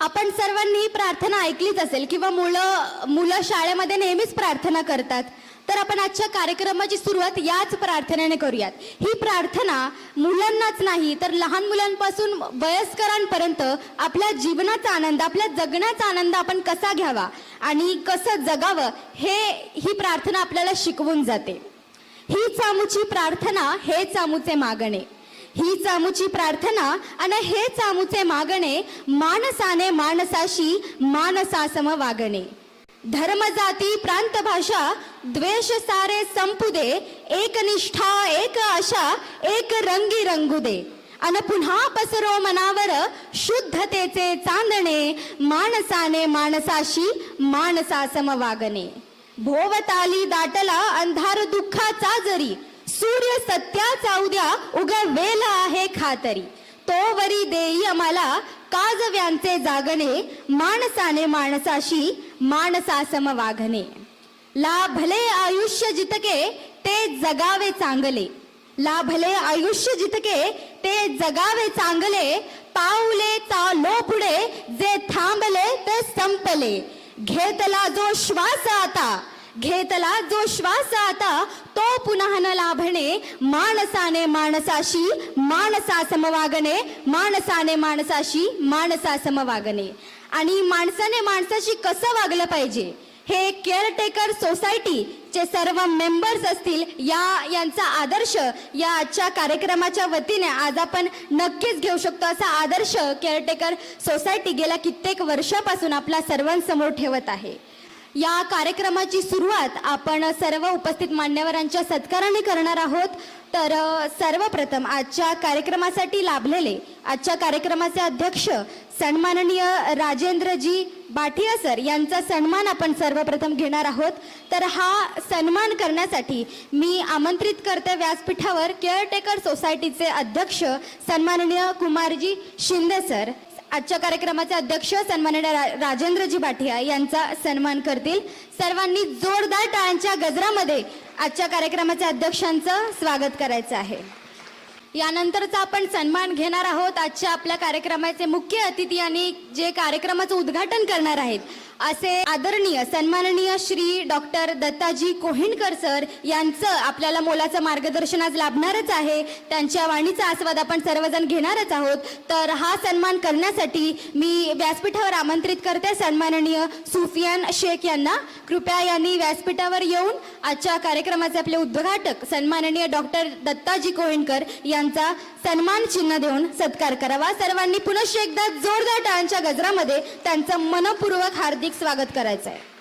आपण सर्वांनी ही प्रार्थना ऐकलीच असेल किंवा मुलं मुलं शाळेमध्ये नेहमीच प्रार्थना करतात तर आपण आजच्या कार्यक्रमाची सुरुवात याच प्रार्थनेने करूयात. ही प्रार्थना मुलांनाच नाही तर लहान मुलांपासून वयस्करांपर्यंत आपल्या जीवनाचा आनंद आपल्या जगण्याचा आनंद आपण कसा घ्यावा आणि कसं जगावं हे ही प्रार्थना आपल्याला शिकवून जाते. ही चामूची प्रार्थना हे चामूचे मागणे. ही चामूची प्रार्थना आणि हे चामूचे मागणे माणसाने माणसाशी माणसासम वागणे. धर्म जाती प्रांत भाषा द्वेष सारे संपू दे एक निष्ठा एक आशा एक रंगी रंगू दे अन पुन्हा पसरो मनावर शुद्धतेचे चांदणे माणसाने माणसाशी माणसासम वागणे. भोवताली दाटला अंधार दुःखाचा जरी सूर्य सत्याचा उद्या उगवेला आहे खातरी. तो वरी देई आम्हाला काजव्यांचे जागणे माणसाने माणसाशी माणसासम वागणे. लाभले आयुष्य जितके ते जगावे चांगले. ला भले आयुष्य जितके ते जगावे चांगले. पाऊले चालो पुढे जे थांबले ते संपले. घेतला जो श्वास आता घेतला जो श्वास आता तो पुन्हा न लाभणे माणसाने माणसाशी माणसासम वागणे माणसाने माणसाशी माणसा समवागणे. आणि माणसाने माणसाशी कसं वागलं पाहिजे? हे केअरटेकर सोसायटीचे सर्व मेंबर्स असतील या यांचा आदर्श या आजच्या कार्यक्रमाच्या वतीने आज आपण नक्कीच घेऊ शकतो असा आदर्श केअरटेकर सोसायटी गेल्या कित्येक वर्षापासून आपल्या सर्वांसमोर ठेवत आहे. या कार्यक्रमाची सुरुवात आपण सर्व उपस्थित मान्यवरांच्या सत्काराने करणार आहोत. तर सर्वप्रथम आजच्या कार्यक्रमासाठी लाभलेले आजच्या कार्यक्रमाचे अध्यक्ष सन्माननीय राजेंद्रजी बाठिया सर यांचा सन्मान आपण सर्वप्रथम घेणार आहोत. तर हा सन्मान करण्यासाठी मी आमंत्रित करते व्यासपीठावर केअरटेकर सोसायटीचे अध्यक्ष सन्माननीय कुमारजी शिंदे सर. आजच्या कार्यक्रमाचे अध्यक्ष सन्मान्य राजेंद्रजी भाटिया यांचा सन्मान करतील. सर्वांनी जोरदार टाळ्यांच्या गजरामध्ये आजच्या कार्यक्रमाच्या अध्यक्षांचं स्वागत करायचं आहे. यानंतरचा आपण सन्मान घेणार आहोत. आजच्या आपल्या कार्यक्रमाचे मुख्य अतिथी आणि जे कार्यक्रमाचं उद्घाटन करणार आहेत असे आदरणीय सन्माननीय श्री डॉक्टर दत्ताजी कोहिणकर सर यांचं आपल्याला मोलाचं मार्गदर्शन आज लाभणारच आहे. त्यांच्या वाणीचा आस्वाद आपण सर्वजण घेणारच आहोत. तर हा सन्मान करण्यासाठी मी व्यासपीठावर आमंत्रित करते सन्माननीय सुफियान शेख यांना. कृपया यांनी व्यासपीठावर येऊन आजच्या कार्यक्रमाचे आपले उद्घाटक सन्माननीय डॉक्टर दत्ताजी कोहिणकर यांचा सन्मान चिन्ह देऊन सत्कार करावा. सर्वांनी पुनश्च एकदा जोरदार टाळांच्या गजरामध्ये त्यांचं मनपूर्वक हार्दिक स्वागत करायचं आहे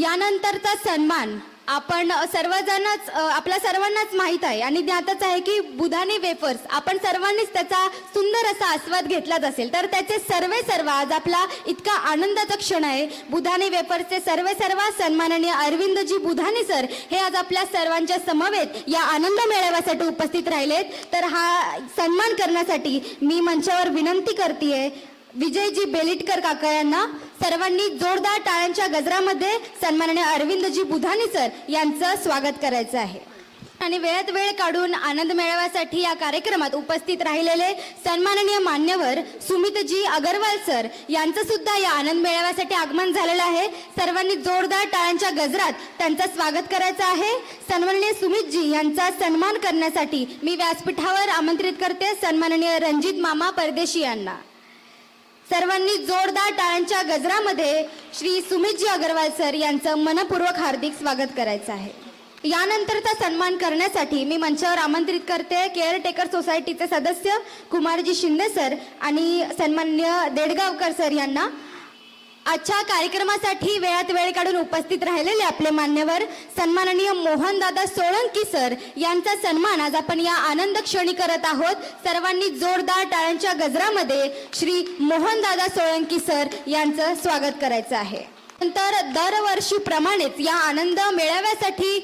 यानंतरचा सन्मान आपण सर्वजणच आपल्या सर्वांनाच माहीत आहे आणि ज्ञातच आहे की बुधानी वेफर्स आपण सर्वांनीच त्याचा सुंदर असा आस्वाद घेतलाच असेल. तर त्याचे सर्वे सर्व आज आपला इतका आनंदाचा क्षण आहे. बुधानी वेफर्सचे सर्वे सर्व सन्माननीय अरविंदजी बुधानी सर हे आज आपल्या सर्वांच्या समवेत या आनंद मेळाव्यासाठी उपस्थित राहिलेत. तर हा सन्मान करण्यासाठी मी मंचावर विनंती करते विजयजी बेलिटकर काका यांना सर्वांनी जोरदार टाळ्यांच्या गजरामध्ये सन्माननीय अरविंदजी बुधानी सर यांचं स्वागत करायचं आहे. आणि वेळात वेळ काढून आनंद मेळाव्यासाठी या कार्यक्रमात उपस्थित राहिलेले सन्माननीय मान्यवर सुमितजी अगरवाल सर यांचं सुद्धा या आनंद मेळाव्यासाठी आगमन झालेलं आहे. सर्वांनी जोरदार टाळ्यांच्या गजरात त्यांचं स्वागत करायचं आहे. सन्माननीय सुमितजी यांचा सन्मान करण्यासाठी मी व्यासपीठावर आमंत्रित करते. सन्माननीय रणजित मामा परदेशी यांना. सर्वांनी जोरदार टाळ्यांच्या गजरामध्ये श्री सुमितजी अगरवाल सर यांचं मनपूर्वक हार्दिक स्वागत करायचं आहे. यानंतरचा सन्मान करण्यासाठी मी मंचावर आमंत्रित करते केअरटेकर सोसायटीचे सदस्य कुमारजी शिंदे सर आणि सन्मान्य देडगावकर सर यांना. आजच्या कार्यक्रमासाठी वेळात वेळ काढून उपस्थित राहिलेले आपले मान्यवर सन्माननीय मोहनदादा सोळंकी सर यांचा सन्मान आज आपण या आनंद क्षणी करत आहोत. सर्वांनी जोरदार टाळ्यांच्या गजरामध्ये श्री मोहनदादा सोळंकी सर यांचं स्वागत करायचं आहे. नंतर दरवर्षीप्रमाणेच या आनंद मेळाव्यासाठी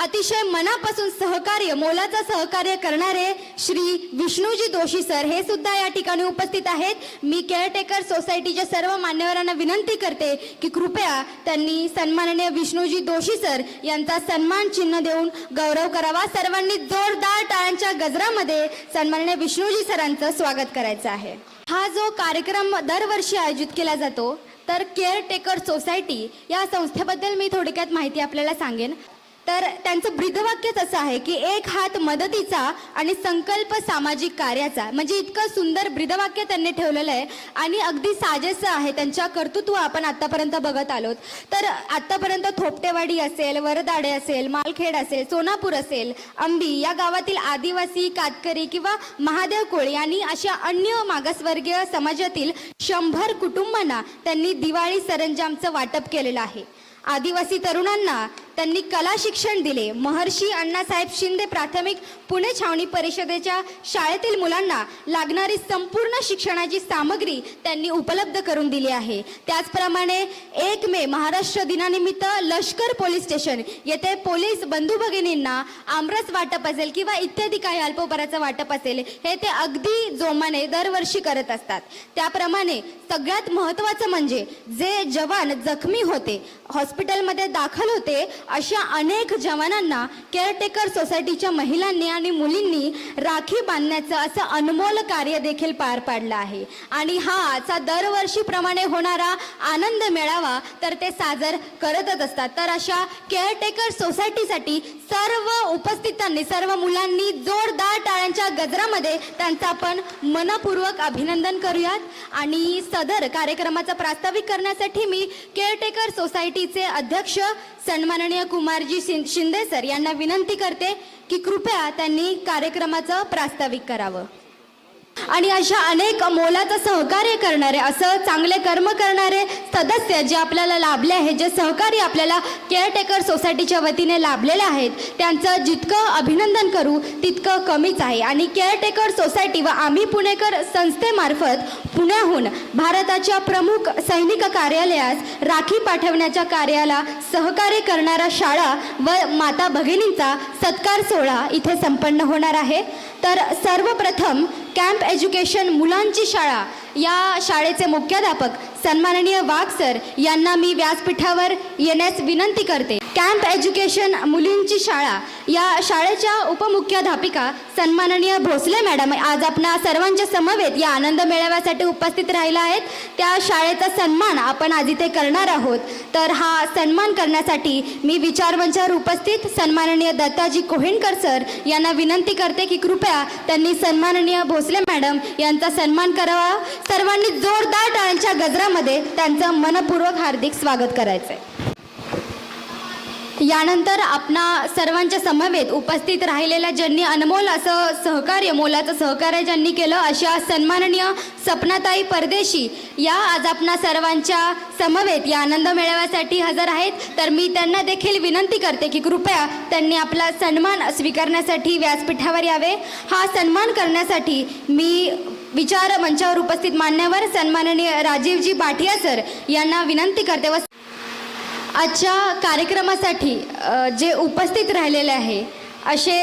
अतिशय मनापासून सहकार्य मोलाचं सहकार्य करणारे श्री विष्णूजी दोशी सर हे सुद्धा या ठिकाणी उपस्थित आहेत. मी केअरटेकर सोसायटीच्या सर्व मान्यवरांना विनंती करते की कृपया त्यांनी सन्माननीय विष्णूजी दोशी सर यांचा सन्मान चिन्ह देऊन गौरव करावा. सर्वांनी जोरदार टाळ्यांच्या गजरामध्ये सन्माननीय विष्णूजी सरांचं स्वागत करायचं आहे. हा जो कार्यक्रम दरवर्षी आयोजित केला जातो तर केअरटेकर सोसायटी या संस्थेबद्दल मी थोडक्यात माहिती आपल्याला सांगेन. तर त्यांचं ब्रीदवाक्यच असं आहे की एक हात मदतीचा आणि संकल्प सामाजिक कार्याचा. म्हणजे इतकं सुंदर ब्रीदवाक्य त्यांनी ठेवलेलं आहे. आणि अगदी साजेसं आहे. त्यांच्या कर्तृत्व आपण आतापर्यंत बघत आलोत. तर आतापर्यंत थोपटेवाडी असेल वरदाडे असेल मालखेड असेल सोनापूर असेल अंबी या गावातील आदिवासी कातकरी किंवा महादेव कोळी आणि अशा अन्य मागासवर्गीय समाजातील शंभर कुटुंबांना त्यांनी दिवाळी सरंजामचं वाटप केलेलं आहे. आदिवासी तरुणांना त्यांनी कला शिक्षण दिले. महर्षी अण्णासाहेब शिंदे प्राथमिक पुणे छावणी परिषदेच्या शाळेतील मुलांना लागणारी संपूर्ण शिक्षणाची सामग्री त्यांनी उपलब्ध करून दिली आहे. त्याचप्रमाणे एक मे महाराष्ट्र दिनानिमित्त लष्कर पोलीस स्टेशन येथे पोलीस बंधू भगिनींना आमरस वाटप असेल किंवा इत्यादी काही अल्पोपराचं वाटप असेल हे ते अगदी जोमाने दरवर्षी करत असतात. त्याप्रमाणे सगळ्यात महत्त्वाचं म्हणजे जे जवान जखमी होते हॉस्पिटलमध्ये दाखल होते अशा अनेक जवानांना केअरटेकर सोसायटीच्या महिलांनी आणि मुलींनी राखी बांधण्याचं असं अनमोल कार्य देखील पार पाडलं आहे. आणि हा आजचा दरवर्षीप्रमाणे होणारा आनंद मिळावा तर ते साजर करतच असतात. तर अशा केअरटेकर सोसायटीसाठी सर्व उपस्थितांनी सर्व मुलांनी जोरदार टाळ्यांच्या गजरामध्ये त्यांचं आपण मनपूर्वक अभिनंदन करूयात. आणि सदर कार्यक्रमाचं प्रास्ताविक करण्यासाठी मी केअरटेकर सोसायटीचे अध्यक्ष सन्माननीय कुमारजी शिंदे सर यांना विनंती करते की कृपया त्यांनी कार्यक्रमाचं प्रास्ताविक करावं. आणि अशा अनेक मोलाचं सहकार्य करणारे असं चांगले कर्म करणारे सदस्य जे आपल्याला लाभले आहेत जे सहकारी आपल्याला केअरटेकर सोसायटीच्या वतीने लाभलेले आहेत त्यांचं जितकं अभिनंदन करू तितकं कमीच आहे. आणि केअरटेकर सोसायटी व आम्ही पुणेकर संस्थेमार्फत पुण्याहून भारताच्या प्रमुख सैनिक कार्यालयास राखी पाठवण्याच्या कार्याला सहकार्य करणारा शाळा व माता भगिनींचा सत्कार सोहळा इथे संपन्न होणार आहे. तर सर्वप्रथम कॅम्प एज्युकेशन मुलांची शाळा या शाळेचे मुख्याध्यापक सन्माननीय वाघ सर यांना मी व्यासपीठावर येण्यास विनंती करते. कॅम्प एज्युकेशन मुलींची शाळा या शाळेच्या उपमुख्याध्यापिका सन्माननीय भोसले मॅडम आज आपणा सर्वांच्या समवेत या आनंद मेळाव्यासाठी उपस्थित राहिला आहेत. त्या शाळेचा सन्मान आपण आज इथे करणार आहोत. तर हा सन्मान करण्यासाठी मी विचारमंचावर उपस्थित सन्माननीय दत्ताजी कोहिणकर सर यांना विनंती करते की कृपया त्यांनी सन्माननीय भोसले मॅडम यांचा सन्मान करावा. सर्वांनी जोरदार टाळ्यांच्या गजरामध्ये त्यांचं मनपूर्वक हार्दिक स्वागत करायचं आहे यानंतर आपणा सर्वांच्या समवेत उपस्थित राहिलेल्या ज्यांनी अनमोल असं सहकार्य मोलाचं सहकार्य ज्यांनी केलं अशा सन्माननीय सपनाताई परदेशी या आज आपणा सर्वांच्या समवेत या आनंद मेळाव्यासाठी हजर आहेत. तर मी त्यांना देखील विनंती करते की कृपया त्यांनी आपला सन्मान स्वीकारण्यासाठी व्यासपीठावर यावे. हा सन्मान करण्यासाठी मी विचार मंचावर उपस्थित मान्यवर सन्माननीय राजीवजी बाठिया सर यांना विनंती करते व आजच्या कार्यक्रमासाठी जे उपस्थित राहिलेले आहे असे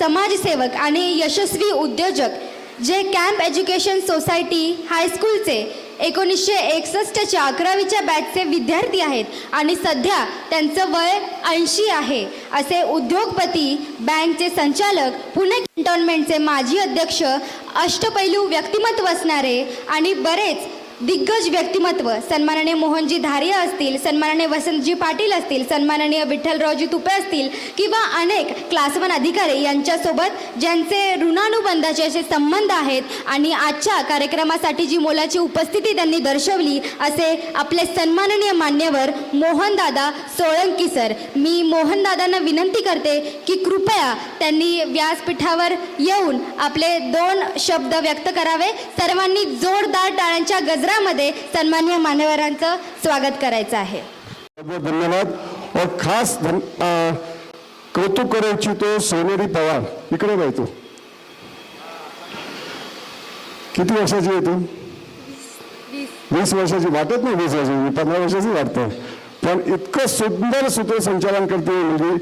समाजसेवक आणि यशस्वी उद्योजक जे कॅम्प एज्युकेशन सोसायटी हायस्कूलचे एकोणीसशे एकसष्टच्या अकरावीच्या बॅचचे विद्यार्थी आहेत आणि सध्या त्यांचं वय ऐंशी आहे असे उद्योगपती बँकचे संचालक पुणे कॅन्टॉनमेंटचे माजी अध्यक्ष अष्टपैलू व्यक्तिमत्व असणारे आणि बरेच दिग्गज व्यक्तिमत्व. सन्माननीय मोहनजी धारिया असतील सन्माननीय वसंतजी पाटील असतील सन्माननीय विठ्ठलरावजी तुपे असतील किंवा अनेक क्लास वन अधिकारी यांच्यासोबत ज्यांचे ऋणानुबंधाचे असे संबंध आहेत आणि आजच्या कार्यक्रमासाठी जी मोलाची उपस्थिती त्यांनी दर्शवली असे आपले सन्माननीय मान्यवर मोहनदादा सोळंकी सर. मी मोहनदादांना विनंती करते की कृपया त्यांनी व्यासपीठावर येऊन आपले दोन शब्द व्यक्त करावे. सर्वांनी जोरदार टाळ्यांच्या गजरामध्ये सन्माननीय मान्यवरांचं स्वागत करायचं आहे. बहुत धन्यवाद. और खास कौतुक करू इच्छितो सोनेरी पवार. इकडे तू. किती वर्षाची आहे तू? वीस. वर्षाची. वाटत नाही वीस वर्षाची. पंधरा वर्षाची वाटतं. पण इतकं सुंदर सूत्रसंचालन करते ही मुलगी.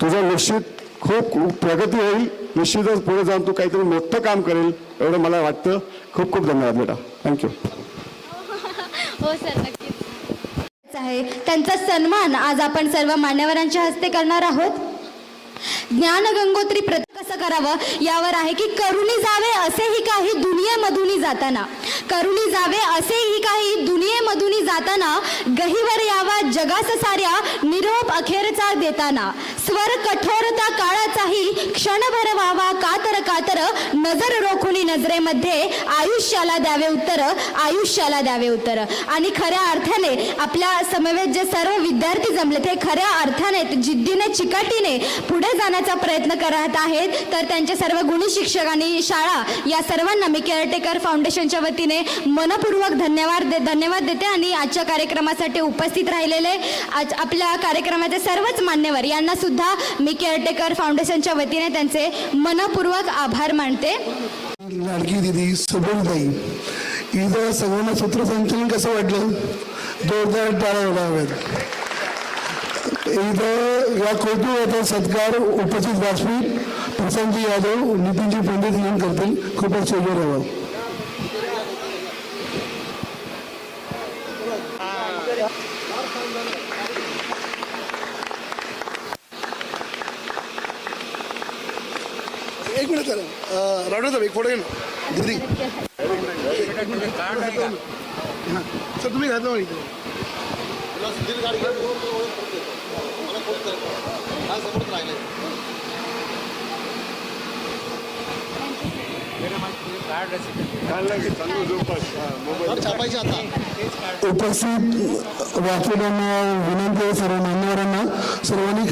तुझं निश्चित खूप खूप प्रगती होईल. निश्चितच पुढे जाऊन तू काहीतरी मोठं काम करेल एवढं मला वाटतं. खूप खूप धन्यवाद बेटा. थँक्यू हो सर नक्कीच. आहे. त्यांचा सन्मान आज आपण सर्व मान्यवरांच्या हस्ते करणार आहोत. ज्ञान गंगोत्री प्रत कसं करावं यावर आहे की करुणी जावे असेही काही दुनियेमधूनही जाताना. करुणी जावे असेही काही दुनियेमधूनही जाताना गहीवर यावा जगास साऱ्या निरोप अखेरचा देताना. स्वर कठोरता काळाचाही क्षणभर व्हावा मात्र नजर रोखुनी नजरेमध्ये आयुष्याला द्यावे उत्तर आयुष्याला द्यावे उत्तर. आणि खऱ्या अर्थाने आपल्या समवेत जे सर्व विद्यार्थी जमले ते खऱ्या अर्थाने जिद्दीने चिकाटीने पुढे जाण्याचा प्रयत्न करत आहेत. तर त्यांच्या सर्व गुणी शिक्षक आणि शाळा या सर्वांना मी केअरटेकर फाउंडेशनच्या वतीने मनपूर्वक धन्यवाद दे धन्यवाद देते आणि आजच्या कार्यक्रमासाठी उपस्थित राहिलेले आज आपल्या कार्यक्रमाचे सर्वच मान्यवर यांना सुद्धा मी केअरटेकर फाउंडेशनच्या वतीने त्यांचे मनपूर्वक आभार मानते. लाडकी दिदी सुबोधताई इथं सगळ्यांना सूत्रसंचलन कसं वाटलं? जोरदार टाळ्या उडाव्यात इथं या कौतुकाचा सत्कार उपस्थित व्यासपीठ प्रशांतजी यादव नितीनजी पंडित म्हणून करतील. खूपच सोबत राहावं एक मिनिट सर एक फोटो घे दिदी सर तुम्ही घातलं म्हणे उपस्थित व्यासपीठांना विनंती आहे सर्व मान्यवरांना सर्वांनी